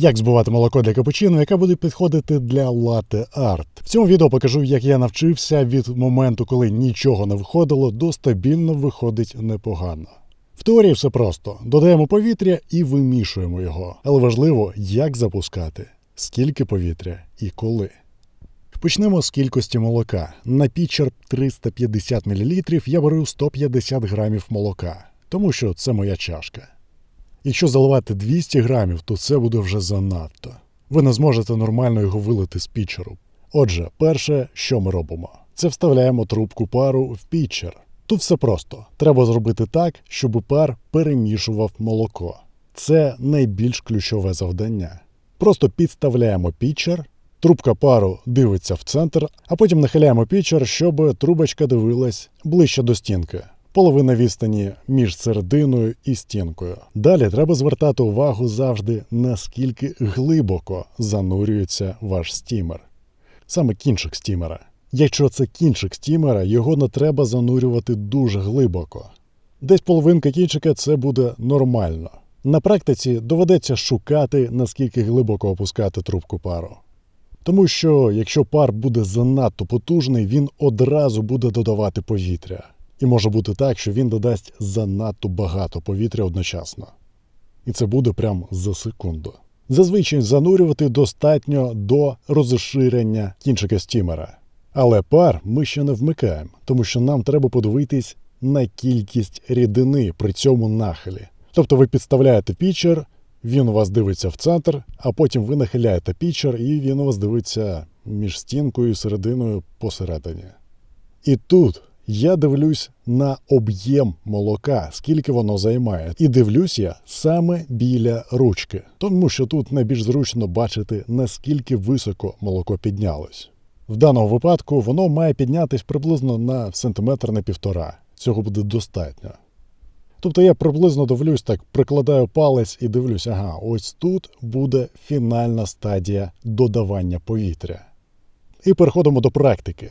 Як збивати молоко для капучино, яке буде підходити для лате арт. В цьому відео покажу, як я навчився від моменту, коли нічого не виходило, до стабільно виходить непогано. В теорії все просто: додаємо повітря і вимішуємо його. Але важливо, як запускати, скільки повітря і коли. Почнемо з кількості молока. На пічер 350 мл я беру 150 грамів молока, тому що це моя чашка. Якщо заливати 200 грамів, то це буде вже занадто. Ви не зможете нормально його вилити з пічеру. Отже, перше, що ми робимо, це вставляємо трубку пару в пічер. Тут все просто. Треба зробити так, щоб пар перемішував молоко. Це найбільш ключове завдання. Просто підставляємо пічер, трубка пару дивиться в центр, а потім нахиляємо пічер, щоб трубочка дивилась ближче до стінки. Половина відстані між серединою і стінкою. Далі треба звертати увагу завжди, наскільки глибоко занурюється ваш стімер. Саме кінчик стімера. Якщо це кінчик стімера, його не треба занурювати дуже глибоко. Десь половинка кінчика це буде нормально. На практиці доведеться шукати, наскільки глибоко опускати трубку пару. Тому що якщо пар буде занадто потужний, він одразу буде додавати повітря. І може бути так, що він додасть занадто багато повітря одночасно. І це буде прям за секунду. Зазвичай занурювати достатньо до розширення кінчика стімера. Але пар ми ще не вмикаємо, тому що нам треба подивитись на кількість рідини при цьому нахилі. Тобто ви підставляєте пічер, він у вас дивиться в центр, а потім ви нахиляєте пічер, і він у вас дивиться між стінкою і серединою посередині. І тут я дивлюсь на об'єм молока, скільки воно займає. І дивлюсь я саме біля ручки, тому що тут найбільш зручно бачити, наскільки високо молоко піднялось. В даному випадку воно має піднятись приблизно на сантиметр на півтора. Цього буде достатньо. Тобто я приблизно дивлюсь, так прикладаю палець і дивлюсь, ага, ось тут буде фінальна стадія додавання повітря. І переходимо до практики.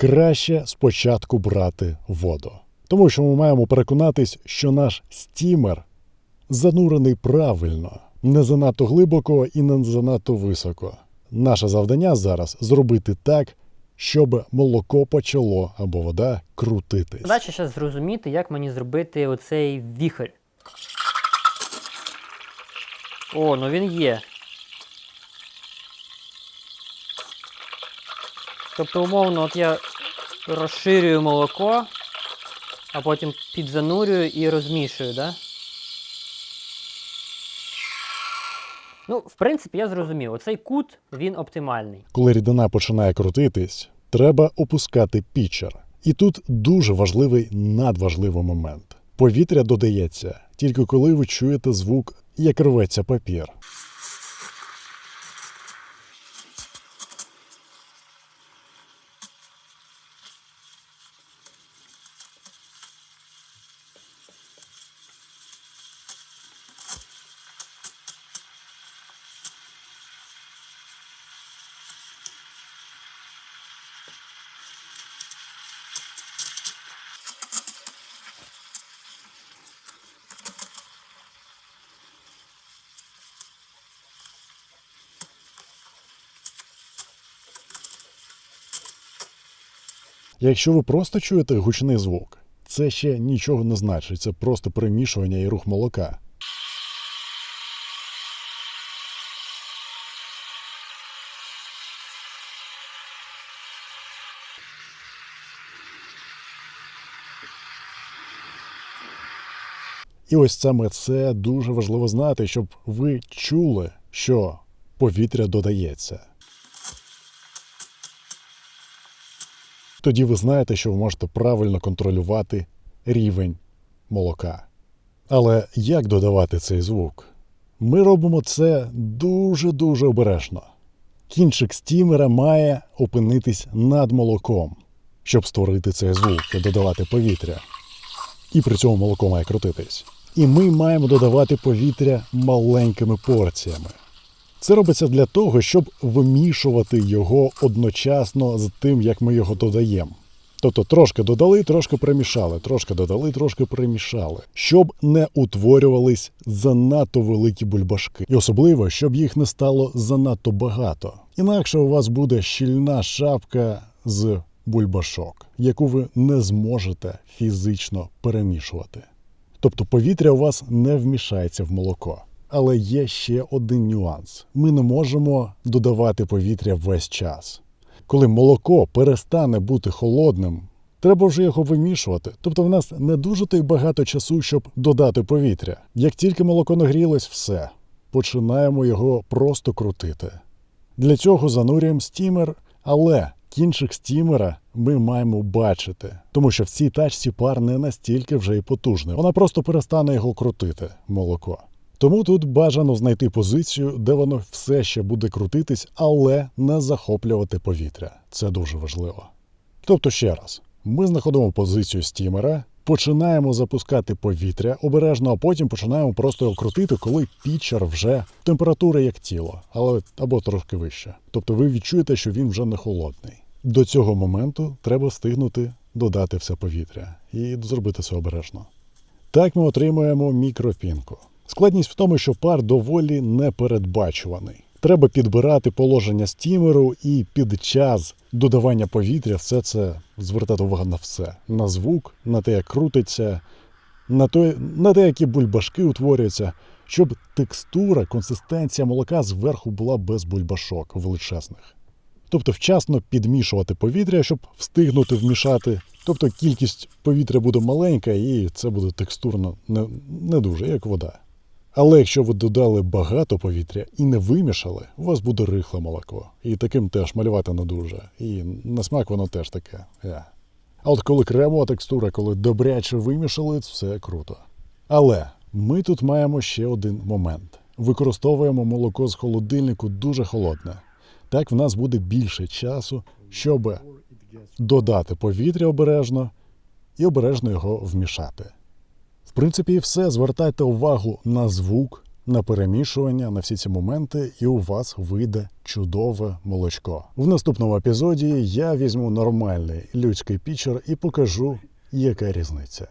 Краще спочатку брати воду. Тому що ми маємо переконатись, що наш стімер занурений правильно, не занадто глибоко і не занадто високо. Наше завдання зараз зробити так, щоб молоко почало або вода крутитись. Задача зараз зрозуміти, як мені зробити оцей віхоль. О, ну він є. Тобто, умовно, от я розширюю молоко, а потім підзанурюю і розмішую, да? Ну, в принципі, я зрозумів. Оцей кут, він оптимальний. Коли рідина починає крутитись, треба опускати пічер. І тут дуже важливий надважливий момент. Повітря додається тільки коли ви чуєте звук, як рветься папір. Якщо ви просто чуєте гучний звук, це ще нічого не значить, це просто перемішування і рух молока. І ось саме це дуже важливо знати, щоб ви чули, що повітря додається. Тоді ви знаєте, що ви можете правильно контролювати рівень молока. Але як додавати цей звук? Ми робимо це дуже-дуже обережно. Кінчик стімера має опинитись над молоком, щоб створити цей звук і додавати повітря. І при цьому молоко має крутитись. І ми маємо додавати повітря маленькими порціями. Це робиться для того, щоб вимішувати його одночасно з тим, як ми його додаємо. Тобто трошки додали, трошки перемішали, трошки додали, трошки перемішали, щоб не утворювались занадто великі бульбашки, і особливо, щоб їх не стало занадто багато. Інакше у вас буде щільна шапка з бульбашок, яку ви не зможете фізично перемішувати. Тобто повітря у вас не вмішається в молоко. Але є ще один нюанс: ми не можемо додавати повітря весь час. Коли молоко перестане бути холодним, треба вже його вимішувати. Тобто в нас не дуже то й багато часу, щоб додати повітря. Як тільки молоко нагрілось, все починаємо його просто крутити. Для цього занурюємо стімер, але кінчик стімера ми маємо бачити, тому що в цій тачці пар не настільки вже й потужний. Вона просто перестане його крутити, молоко. Тому тут бажано знайти позицію, де воно все ще буде крутитись, але не захоплювати повітря. Це дуже важливо. Тобто, ще раз, ми знаходимо позицію стімера, починаємо запускати повітря обережно, а потім починаємо просто його крутити, коли пічер вже температура як тіло, але або трошки вище. Тобто ви відчуєте, що він вже не холодний. До цього моменту треба встигнути додати все повітря і зробити це обережно. Так ми отримуємо мікропінку. Складність в тому, що пар доволі непередбачуваний. Треба підбирати положення стімеру і під час додавання повітря все це звертати увагу на все: на звук, на те, як крутиться, на те, на те, які бульбашки утворюються, щоб текстура, консистенція молока зверху була без бульбашок величезних. Тобто вчасно підмішувати повітря, щоб встигнути вмішати. Тобто кількість повітря буде маленька, і це буде текстурно не, не дуже, як вода. Але якщо ви додали багато повітря і не вимішали, у вас буде рихле молоко. І таким теж малювати не дуже. І на смак воно теж таке. Е. А от коли кремова текстура, коли добряче вимішали, все круто. Але ми тут маємо ще один момент: використовуємо молоко з холодильнику дуже холодне. Так в нас буде більше часу, щоб додати повітря обережно і обережно його вмішати. Принципі, все. Звертайте увагу на звук, на перемішування, на всі ці моменти, і у вас вийде чудове молочко. В наступному епізоді я візьму нормальний людський пічер і покажу, яка різниця.